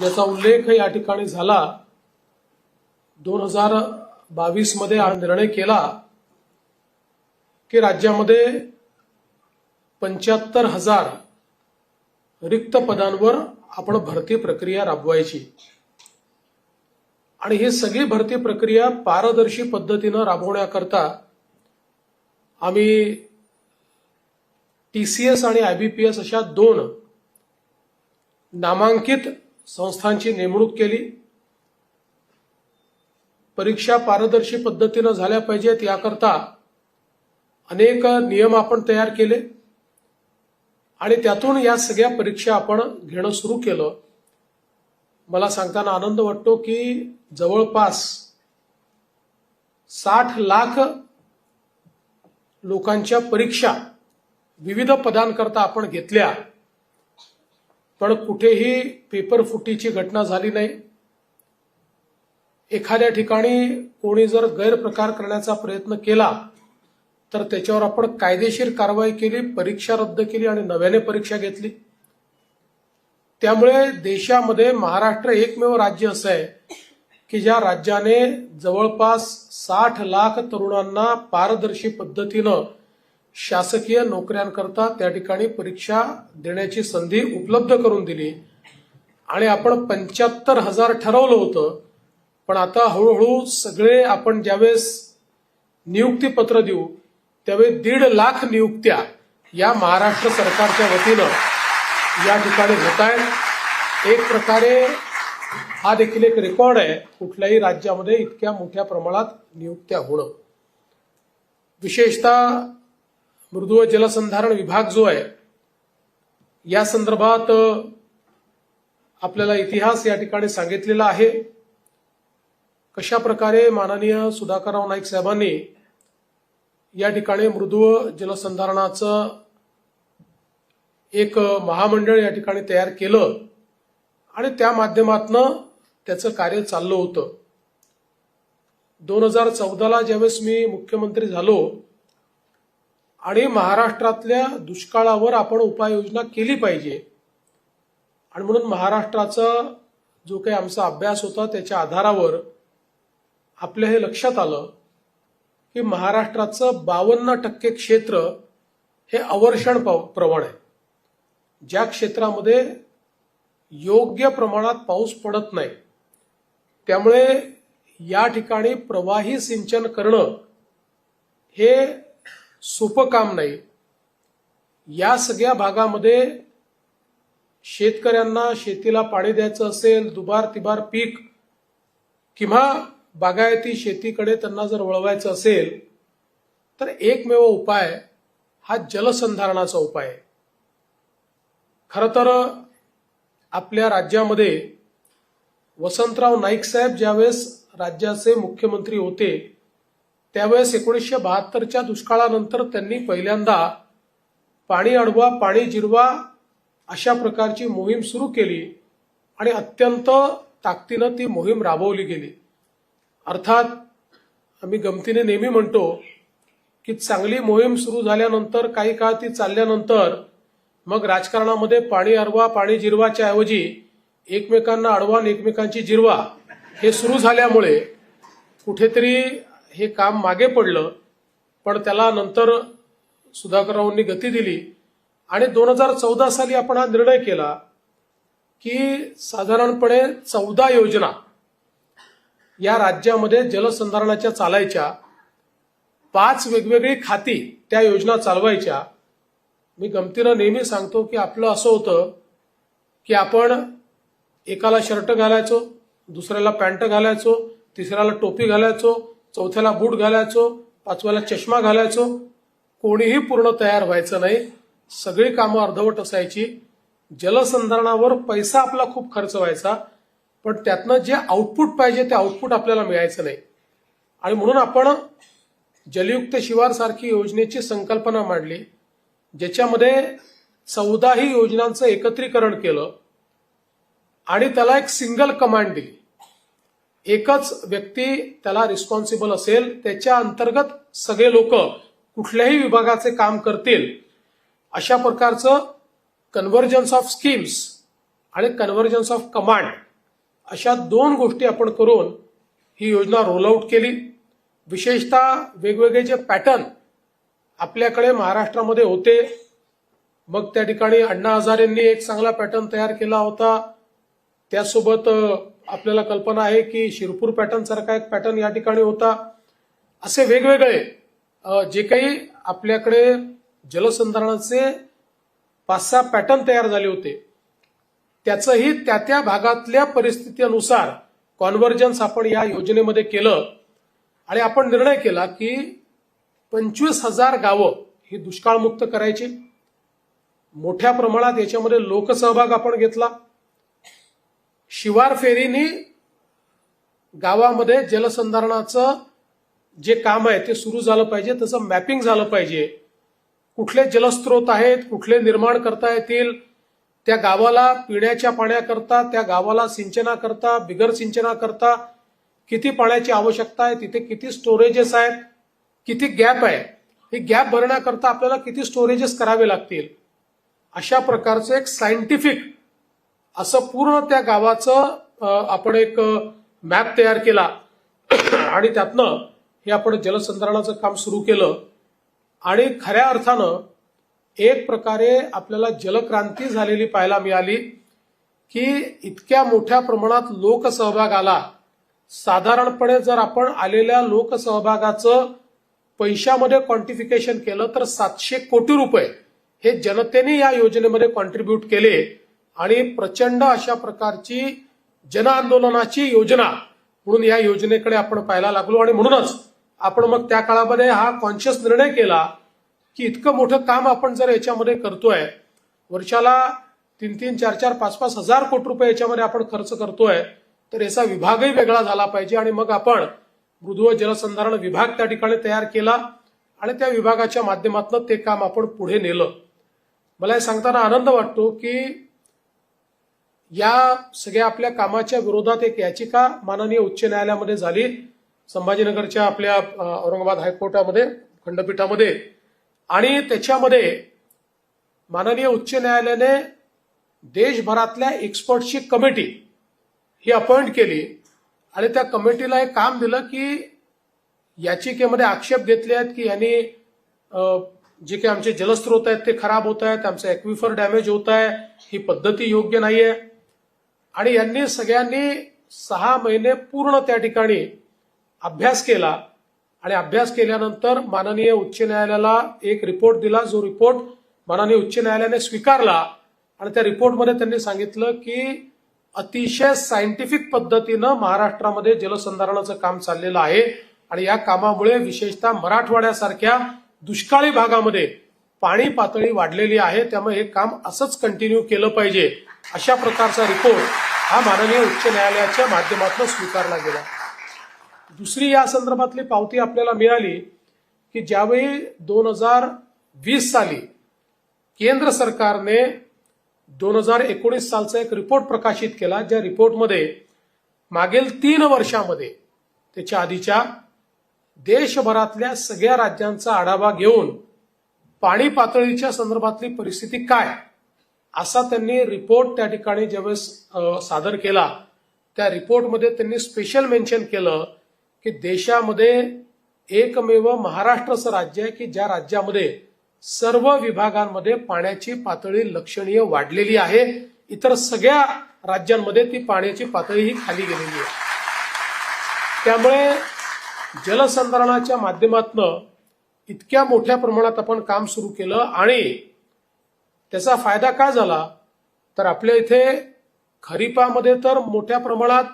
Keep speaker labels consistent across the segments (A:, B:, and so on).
A: ज्याचा उल्लेख या ठिकाणी झाला. दोन हजार बावीसमध्ये हा निर्णय केला की राज्यामध्ये पंच्याहत्तर हजार रिक्त पदांवर आपण भरती प्रक्रिया राबवायची. आणि ही सगळी भरती प्रक्रिया पारदर्शी पद्धतीनं राबवण्याकरता आम्ही टीसीएस आणि आयबीपीएस अशा दोन नामांकित संस्थांची नेमणूक केली. परीक्षा पारदर्शी पद्धतीनं झाल्या पाहिजेत याकरता अनेक नियम आपण तयार केले. आणि त्यातून या सगळ्या परीक्षा आपण घेणं सुरू केलं. मला सांगताना आनंद वाटतो की जवळपास साठ लाख लोकांच्या परीक्षा विविध पदांकरता आपण घेतल्या. पण कुठेही पेपर फुटीची घटना झाली नाही. एखाद्या ठिकाणी कोणी जर गैरप्रकार करण्याचा प्रयत्न केला तर त्याच्यावर आपण कायदेशीर कारवाई केली परीक्षा रद्द केली आणि नव्याने परीक्षा घेतली. त्यामुळे देशामध्ये महाराष्ट्र एकमेव राज्य असं आहे की ज्या राज्याने जवळपास साठ लाख तरुणांना पारदर्शी पद्धतीनं शासकीय नोकऱ्यांकरता त्या ठिकाणी परीक्षा देण्याची संधी उपलब्ध करून दिली. आणि आपण पंच्याहत्तर हजार ठरवलं होतं. पण आता हळूहळू सगळे आपण ज्यावेळेस नियुक्तीपत्र देऊ त्यावेळी दीड लाख नियुक्त्या या महाराष्ट्र सरकारच्या वतीनं या ठिकाणी होत आहेत. एक प्रकारे हा देखील एक रेकॉर्ड आहे कुठल्याही राज्यामध्ये इतक्या मोठ्या प्रमाणात नियुक्त्या होणं. विशेषतः मृदू जलसंधारण विभाग जो आहे या संदर्भात आपल्याला इतिहास या ठिकाणी सांगितलेला आहे. कशा प्रकारे माननीय सुधाकरराव नाईक साहेबांनी या ठिकाणी मृदू जलसंधारणाचं एक महामंडळ या ठिकाणी तयार केलं आणि त्या माध्यमातनं त्याचं कार्य चाललं होतं. दोन हजार चौदाला ज्यावेळेस मी मुख्यमंत्री झालो आणि महाराष्ट्रातल्या दुष्काळावर आपण उपाययोजना केली पाहिजे. आणि म्हणून महाराष्ट्राचा जो काही आमचा अभ्यास होता त्याच्या आधारावर आपल्या हे लक्षात आलं की महाराष्ट्राचं बावन्न टक्के क्षेत्र हे अवर्षण पाव- प्रवण आहे. ज्या क्षेत्रामध्ये योग्य प्रमाणात पाऊस पडत नाही त्यामुळे या ठिकाणी प्रवाही सिंचन करणं हे सोपं काम नाही. या सगळ्या भागामध्ये शेतकऱ्यांना शेतीला पाणी द्यायचं असेल दुबार तिबार पीक किंवा बागायती शेतीकडे त्यांना जर वळवायचं असेल तर एकमेव उपाय हा जलसंधारणाचा उपाय आहे. खरं तर आपल्या राज्यामध्ये वसंतराव नाईक साहेब ज्यावेळेस राज्याचे मुख्यमंत्री होते त्यावेळेस एकोणीसशे बहात्तरच्या दुष्काळानंतर त्यांनी पहिल्यांदा पाणी अडवा पाणी जिरवा अशा प्रकारची मोहीम सुरू केली आणि अत्यंत ताकदीनं ती मोहीम राबवली गेली. अर्थात आम्ही गमतीने नेहमी म्हणतो की चांगली मोहीम सुरू झाल्यानंतर काही काळ ती चालल्यानंतर मग राजकारणामध्ये पाणी अडवा पाणी जिरवाच्या ऐवजी एकमेकांना अडवा आणि एकमेकांची जिरवा हे सुरू झाल्यामुळे कुठेतरी हे काम मागे पडलं पण त्याला नंतर सुधाकररावांनी गती दिली. आणि दोन हजार चौदा साली आपण हा निर्णय केला की साधारणपणे चौदा योजना या राज्यामध्ये जलसंधारणाच्या चालायच्या पाच वेगवेगळी खाती त्या योजना चालवायच्या. मी गमतीनं नेहमी सांगतो की आपलं असं होतं की आपण एकाला शर्ट घालायचो दुसऱ्याला पॅन्ट घालायचो तिसऱ्याला टोपी घालायचो चौथ्याला बूट घालायचो पाचव्याला चष्मा घालायचो. कोणीही पूर्ण तयार व्हायचं नाही. सगळी कामं अर्धवट असायची. जलसंधारणावर पैसा आपला खूप खर्च व्हायचा. पण त्यातनं जे आउटपुट पाहिजे ते आउटपुट आपल्याला मिळायचं नाही. आणि म्हणून आपण जलयुक्त शिवार सारखी योजनेची संकल्पना मांडली ज्याच्यामध्ये चौदाही योजनांचं एकत्रीकरण केलं आणि त्याला एक सिंगल कमांड दिली. एकच व्यक्ती त्याला रिस्पॉन्सिबल असेल त्याच्या अंतर्गत सगळे लोक कुठल्याही विभागाचे काम करतील. अशा प्रकारचं कन्व्हर्जन्स ऑफ स्कीम्स आणि कन्व्हर्जन्स ऑफ कमांड अशा दोन गोष्टी आपण करून ही योजना रोल आऊट केली. विशेषतः वेगवेगळे जे पॅटर्न आपल्याकडे महाराष्ट्रामध्ये होते. मग त्या ठिकाणी अण्णा हजारेंनी एक चांगला पॅटर्न तयार केला होता. त्यासोबत आपल्याला कल्पना आहे की शिरपूर पॅटर्न सारखा एक पॅटर्न या ठिकाणी होता. असे वेगवेगळे जे काही आपल्याकडे जलसंधारणाचे पाच सहा पॅटर्न तयार झाले होते. त्याचंही त्या त्या भागातल्या परिस्थितीनुसार कॉन्व्हर्जन्स आपण या योजनेमध्ये केलं. आणि आपण निर्णय केला की पंचवीस हजार गावं ही दुष्काळमुक्त करायची. मोठ्या प्रमाणात याच्यामध्ये लोकसहभाग आपण घेतला. शिवार फेरीने गावामध्ये जलसंधारणाचं जे काम आहे ते सुरू झालं पाहिजे त्याचं मॅपिंग झालं पाहिजे. कुठले जलस्रोत आहेत कुठले निर्माण करता येतील त्या गावाला पिण्याच्या पाण्याकरता त्या गावाला सिंचनाकरता बिगर सिंचनाकरता किती पाण्याची आवश्यकता आहे तिथे किती स्टोरेजेस आहेत किती गॅप आहे हे गॅप भरण्याकरता आपल्याला किती स्टोरेजेस करावे लागतील अशा प्रकारचं एक सायंटिफिक असं पूर्ण त्या गावाचं आपण एक मॅप तयार केला. आणि त्यातनं हे आपण जलसंधारणाचं काम सुरू केलं. आणि खऱ्या अर्थानं एक प्रकारे आपल्याला जलक्रांती झालेली पाहायला मिळाली की इतक्या मोठ्या प्रमाणात लोकसहभाग आला. साधारणपणे जर आपण आलेल्या लोकसहभागाचं पैशामध्ये क्वांटिफिकेशन केलं तर सातशे कोटी रुपये हे जनतेने या योजनेमध्ये कॉन्ट्रीब्यूट केले. आणि प्रचंड अशा प्रकारची जन आंदोलनाची योजना म्हणून या योजनेकडे आपण पाहायला लागलो. आणि म्हणूनच आपण मग त्या काळामध्ये हा कॉन्शियस निर्णय केला की इतकं मोठं काम आपण जर याच्यामध्ये करतोय वर्षाला तीन तीन चार चार पाच पाच हजार कोटी रुपये याच्यामध्ये आपण खर्च करतोय तर याचा विभागही वेगळा झाला पाहिजे. आणि मग आपण मृदू व जलसंधारण विभाग त्या ठिकाणी तयार केला आणि त्या विभागाच्या माध्यमातून ते काम आपण पुढे नेलं. मला हे सांगताना आनंद वाटतो की या सगळ्या आपल्या कामाच्या विरोधात एक याचिका माननीय उच्च न्यायालयामध्ये झाली. संभाजीनगरच्या आपल्या औरंगाबाद हायकोर्टामध्ये खंडपीठामध्ये. आणि त्याच्यामध्ये माननीय उच्च न्यायालयाने देशभरातल्या एक्सपर्टची कमिटी ही अपॉइंट केली. आणि त्या कमिटीला एक काम दिलं की याचिकेमध्ये आक्षेप घेतले आहेत की यांनी जे काही आमचे जलस्रोत आहेत ते खराब होत आहेत आमचं ॲक्विफर डॅमेज होत आहे ही पद्धती योग्य नाही आहे आणि यांनी सगळ्यांनी सहा महिने पूर्ण त्या ठिकाणी अभ्यास केला. आणि अभ्यास केल्यानंतर माननीय उच्च न्यायालयाला एक रिपोर्ट दिला. जो रिपोर्ट माननीय उच्च न्यायालयाने स्वीकारला आणि त्या रिपोर्टमध्ये त्यांनी सांगितलं की अतिशय सायंटिफिक पद्धतीनं महाराष्ट्रामध्ये जलसंधारणाचं काम चाललेलं आहे. आणि या कामामुळे विशेषतः मराठवाड्यासारख्या दुष्काळी भागामध्ये पाणी पातळी वाढलेली आहे त्यामुळे हे काम असंच कंटिन्यू केलं पाहिजे. अशा प्रकारचा रिपोर्ट हा माननीय उच्च न्यायालयाच्या माध्यमातून स्वीकारला गेला. दुसरी या संदर्भातली पावती आपल्याला मिळाली की ज्यावेळी दोन हजार वीस साली केंद्र सरकारने दोन हजार एकोणीस सालचा एक रिपोर्ट प्रकाशित केला ज्या रिपोर्टमध्ये मागील तीन वर्षामध्ये त्याच्या आधीच्या देशभरातल्या सगळ्या राज्यांचा आढावा घेऊन पाणी पातळीच्या संदर्भातली परिस्थिती काय? असा त्यांनी रिपोर्ट त्या ठिकाणी ज्यावेळेस सादर केला त्या रिपोर्टमध्ये त्यांनी स्पेशल मेन्शन केलं की देशामध्ये एकमेव महाराष्ट्र असं राज्य आहे की ज्या राज्यामध्ये सर्व विभागांमध्ये पाण्याची पातळी लक्षणीय वाढलेली आहे. इतर सगळ्या राज्यांमध्ये ती पाण्याची पातळी ही खाली गेलेली आहे. त्यामुळे जलसंधारणाच्या माध्यमातनं इतक्या मोठ्या प्रमाणात आपण काम सुरू केलं आणि त्याचा फायदा काय झाला? तर आपल्या इथे खरीपामध्ये तर मोठ्या प्रमाणात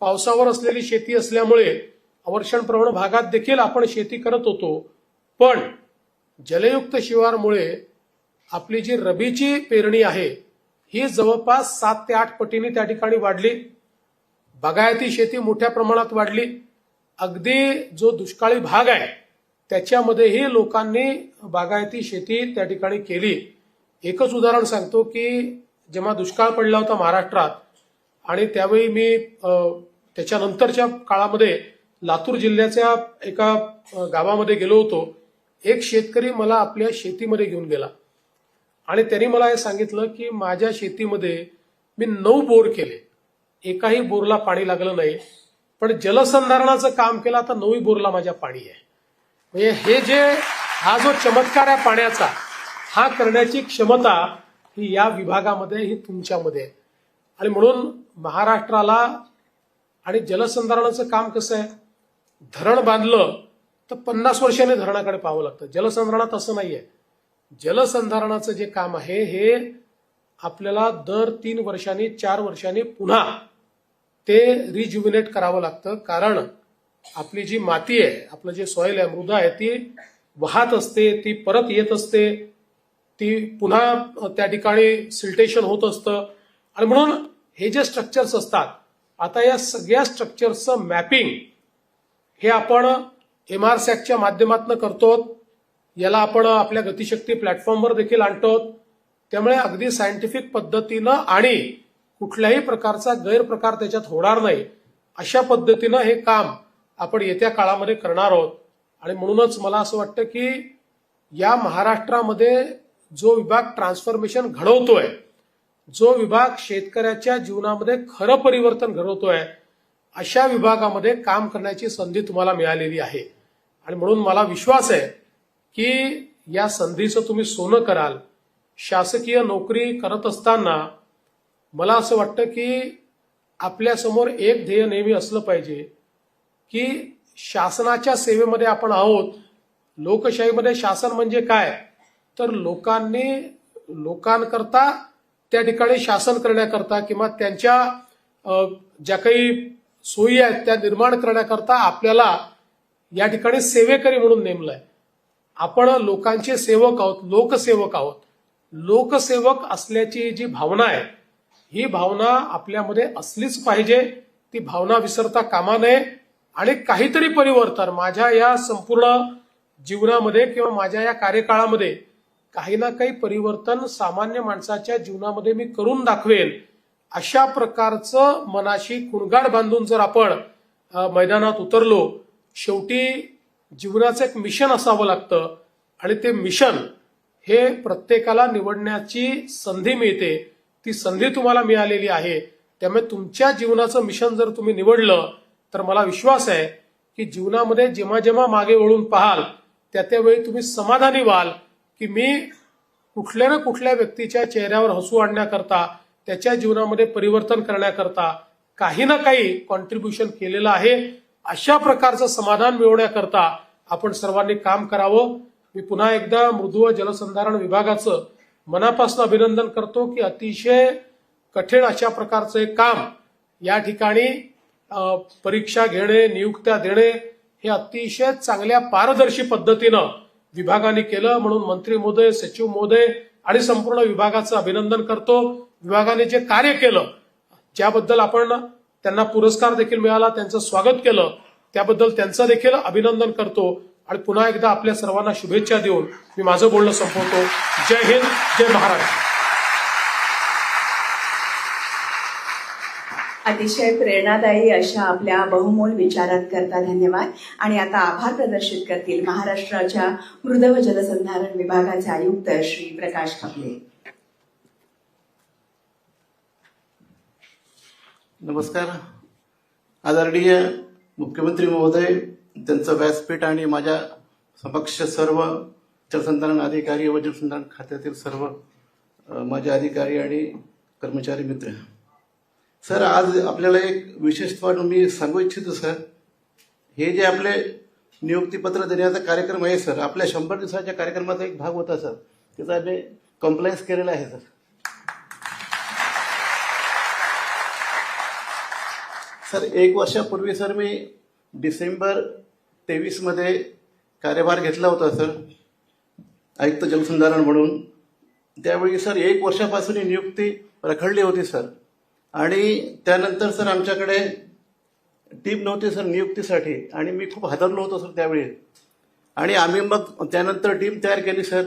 A: पावसावर असलेली शेती असल्यामुळे अवर्षणप्रवण भागात देखील आपण शेती करत होतो. पण जलयुक्त शिवारमुळे आपली जी रबीची पेरणी आहे ही जवळपास सात ते आठ पटीने त्या ठिकाणी वाढली. बागायती शेती मोठ्या प्रमाणात वाढली. अगदी जो दुष्काळी भाग आहे त्याच्यामध्येही लोकांनी बागायती शेती त्या ठिकाणी केली. एकच उदाहरण सांगतो की जेव्हा दुष्काळ पडला होता महाराष्ट्रात आणि त्यावेळी मी त्याच्यानंतरच्या काळामध्ये लातूर जिल्ह्याच्या एका गावामध्ये गेलो होतो. एक शेतकरी मला आपल्या शेतीमध्ये घेऊन गेला. आणि त्यांनी मला हे सांगितलं की माझ्या शेतीमध्ये मी नऊ बोर केले. एकाही बोरला पाणी लागलं नाही. पण जलसंधारणाचं काम केलं आता नऊही बोरला माझ्या पाणी आहे. म्हणजे हे जे हा जो चमत्कार आहे पाण्याचा हा करण्याची क्षमता ही या विभागामध्ये ही तुमच्यामध्ये आहे. आणि म्हणून महाराष्ट्राला आणि जलसंधारणाचं काम कसं आहे? धरण बांधलं तर पन्नास वर्षांनी धरणाकडे पाहावं लागतं. जलसंधारणात असं नाहीये. जलसंधारणाचं जे काम आहे हे आपल्याला दर तीन वर्षांनी चार वर्षांनी पुन्हा ते रिज्युमिनेट करावं लागतं. कारण आपली जी माती आहे आपलं जे सॉइल आहे मृदा आहे ती वाहत असते ती परत येत असते ती पुन्हा त्या ठिकाणी सिल्टेशन होत असतं. आणि म्हणून हे जे स्ट्रक्चर्स असतात आता या सगळ्या स्ट्रक्चर्सचं मॅपिंग हे आपण एम आर सॅकच्या माध्यमातून करतो याला आपण आपल्या गतिशक्ती प्लॅटफॉर्मवर देखील आणतो त्यामुळे अगदी सायंटिफिक पद्धतीनं आणि कुठल्याही प्रकारचा गैरप्रकार त्याच्यात होणार नाही. अशा पद्धतीनं हे काम आपण येत्या काळामध्ये करणार आहोत. आणि म्हणूनच मला असं वाटतं की या महाराष्ट्रामध्ये जो विभाग ट्रान्सफॉर्मेशन घडवतोय जो विभाग शेतकऱ्याच्या जीवनामध्ये खरं परिवर्तन घडवतोय अशा विभागामध्ये काम करण्याची संधी तुम्हाला मिळालेली आहे. आणि म्हणून मला विश्वास आहे की या संधीचं तुम्ही सोनं कराल शासकीय नोकरी करत असताना मला असं वाटतं की आपल्यासमोर एक ध्येय नेहमी असलं पाहिजे. की शासनाच्या सेवेमध्ये आपण आहोत लोकशाहीमध्ये शासन म्हणजे काय? तर लोकांनी लोकांकरता त्या ठिकाणी शासन करण्याकरता किंवा त्यांच्या ज्या काही सोयी आहेत त्या निर्माण करण्याकरता आपल्याला या ठिकाणी सेवेकरी म्हणून नेमलंय. आपण लोकांचे सेवक आहोत लोकसेवक आहोत. लोकसेवक असल्याची जी भावना आहे ही भावना आपल्यामध्ये असलीच पाहिजे. ती भावना विसरता कामा नये. आणि काहीतरी परिवर्तन माझ्या या संपूर्ण जीवनामध्ये किंवा माझ्या या कार्यकाळामध्ये काही ना काही परिवर्तन सामान्य माणसाच्या जीवनामध्ये मी करून दाखवेन. अशा प्रकारचं मनाशी कुणगाड बांधून जर आपण मैदानात उतरलो शेवटी जीवनाचं एक मिशन असावं लागतं. आणि ते मिशन हे प्रत्येकाला निवडण्याची संधी मिळते. ती संधी तुम्हाला मिळालेली आहे. त्यामुळे तुमच्या जीवनाचं मिशन जर तुम्ही निवडलं तर मला विश्वास आहे की जीवनामध्ये जेव्हा जेव्हा मागे वळून पाहाल त्या त्यावेळी तुम्ही समाधानी व्हाल की मी कुठल्या ना कुठल्या व्यक्तीच्या चेहऱ्यावर हसू आणण्याकरता त्याच्या जीवनामध्ये परिवर्तन करण्याकरता काही ना काही कॉन्ट्रीब्युशन केलेलं आहे. अशा प्रकारचं समाधान मिळवण्याकरता आपण सर्वांनी काम करावं. मी पुन्हा एकदा मृदू व जलसंधारण विभागाचं मनापासून अभिनंदन करतो की अतिशय कठीण अशा प्रकारचं एक काम या ठिकाणी परीक्षा घेणे नियुक्त्या देणे हे अतिशय चांगल्या पारदर्शी पद्धतीनं विभागाने केलं म्हणून मंत्री महोदय सचिव महोदय आणि संपूर्ण विभागाचं अभिनंदन करतो. विभागाने जे कार्य केलं ज्याबद्दल आपण त्यांना पुरस्कार देखील मिळाला त्यांचं स्वागत केलं त्याबद्दल त्यांचं देखील अभिनंदन करतो. आणि पुन्हा एकदा आपल्या सर्वांना शुभेच्छा देऊन मी माझं बोलणं संपवतो. जय हिंद जय महाराष्ट्र.
B: अतिशय प्रेरणादायी अशा आपल्या बहुमोल विचारांकरता धन्यवाद. आणि आता आभार प्रदर्शित करतील महाराष्ट्राच्या मृद व जलसंधारण विभागाचे आयुक्त श्री प्रकाश खपले.
C: नमस्कार. आदरणीय मुख्यमंत्री महोदय त्यांचं व्यासपीठ आणि माझ्या समक्ष सर्व जलसंधारण अधिकारी व जलसंधारण खात्यातील सर्व माझे अधिकारी आणि कर्मचारी मित्र. सर आज आपल्याला एक विशेषत्वानं मी सांगू इच्छितो सर. हे जे आपले नियुक्तीपत्र देण्याचा कार्यक्रम आहे सर आपल्या शंभर दिवसाच्या कार्यक्रमाचा एक भाग होता सर. त्याचा आम्ही कम्प्लायन्स केलेला आहे सर. सर एक वर्षापूर्वी सर मी डिसेंबर तेवीसमध्ये कार्यभार घेतला होता सर. आयुक्त जलसंधारण म्हणून. त्यावेळी सर एक वर्षापासून ही नियुक्ती रखडली होती सर. आणि त्यानंतर सर आमच्याकडे टीम नव्हती सर नियुक्तीसाठी. आणि मी खूप हादरलो होतो सर त्यावेळी. आणि आम्ही मग त्यानंतर टीम तयार केली सर.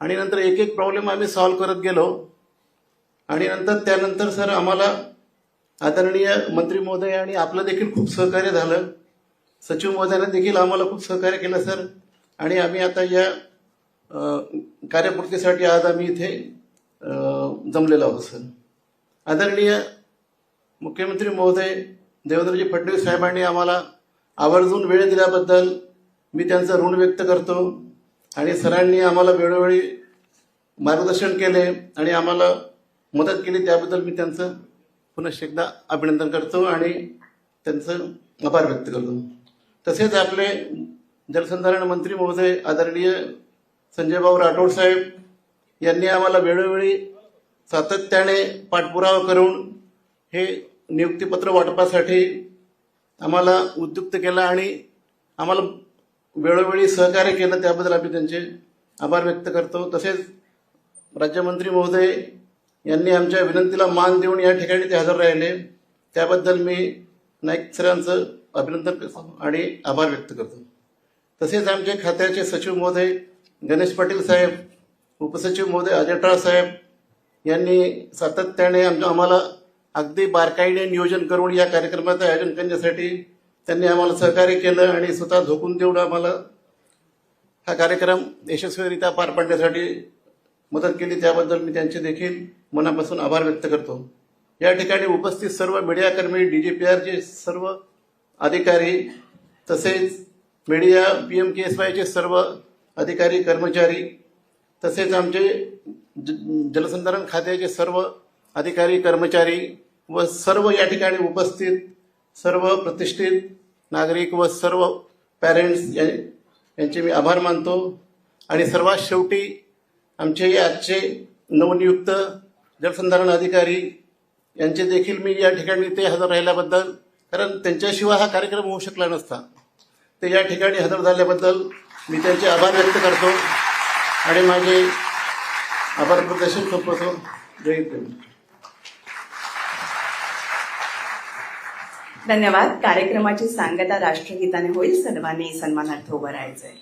C: आणि नंतर एक एक प्रॉब्लेम आम्ही सॉल्व्ह करत गेलो. आणि नंतर त्यानंतर सर आम्हाला आदरणीय मंत्री महोदय आणि आपलं देखील खूप सहकार्य झालं. सचिव महोदयाने देखील आम्हाला खूप सहकार्य केलं सर. आणि आम्ही आता या कार्यपूर्तीसाठी आज आम्ही इथे जमलेलो आहोत सर. आदरणीय मुख्यमंत्री महोदय देवेंद्रजी फडणवीस साहेबांनी आम्हाला आवर्जून वेळ दिल्याबद्दल मी त्यांचं ऋण व्यक्त करतो आणि सरांनी आम्हाला वेळोवेळी मार्गदर्शन केले आणि आम्हाला मदत केली त्याबद्दल मी त्यांचं पुनश्च एकदा अभिनंदन करतो आणि त्यांचं आभार व्यक्त करतो. तसेच आपले जलसंधारण मंत्री महोदय आदरणीय संजयभाऊ राठोड साहेब यांनी आम्हाला वेळोवेळी सातत्याने पाठपुरावा करून हे नियुक्तीपत्र वाटपासाठी आम्हाला उद्युक्त केलं आणि आम्हाला वेळोवेळी सहकार्य केलं त्याबद्दल आम्ही त्यांचे आभार व्यक्त करतो. तसेच राज्यमंत्री महोदय यांनी आमच्या विनंतीला मान देऊन या ठिकाणी ते हजर राहिले. त्याबद्दल मी नाईक सरांचं अभिनंदन करतो आणि आभार व्यक्त करतो. तसेच आमचे खात्याचे सचिव महोदय गणेश पाटील साहेब उपसचिव महोदय अजय साहेब यांनी सातत्याने आम- आम्हाला अगदी बारकाईने नियोजन करून या कार्यक्रमाचं आयोजन करण्यासाठी त्यांनी आम्हाला सहकार्य केलं आणि स्वतः झोकून देऊन आम्हाला हा कार्यक्रम यशस्वीरित्या पार पाडण्यासाठी मदत केली. त्याबद्दल मी त्यांचे देखील मनापासून आभार व्यक्त करतो. या ठिकाणी उपस्थित सर्व मीडियाकर्मी डी जी पी आरचे सर्व अधिकारी तसेच media P M K S वायचे सर्व अधिकारी कर्मचारी तसेच आमचे जलसंधारण खात्याचे सर्व अधिकारी कर्मचारी व सर्व या ठिकाणी उपस्थित सर्व प्रतिष्ठित नागरिक व सर्व पॅरेंट्स यांचे मी आभार मानतो. आणि सर्वात शेवटी आमचे आजचे नवनियुक्त जलसंधारण अधिकारी यांचे देखील मी या ठिकाणी ते हजर राहिल्याबद्दल कारण त्यांच्याशिवाय हा कार्यक्रम होऊ शकला नसता. ते या ठिकाणी हजर झाल्याबद्दल मी त्यांचे आभार व्यक्त करतो. आणि माझे संपवतो जय हिंद
B: धन्यवाद। कार्यक्रमाची सांगता राष्ट्रगीताने होईल. सर्वांनी सन्मानार्थ उभं राहायचंय.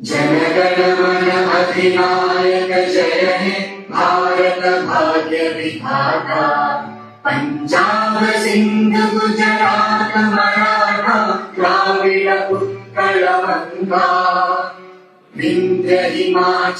D: जनगणमन अधिनायक जय हे भारत भाग्य विधाता। पंजाब सिंध गुजरात मराठा द्राविड उत्कल 明天的马。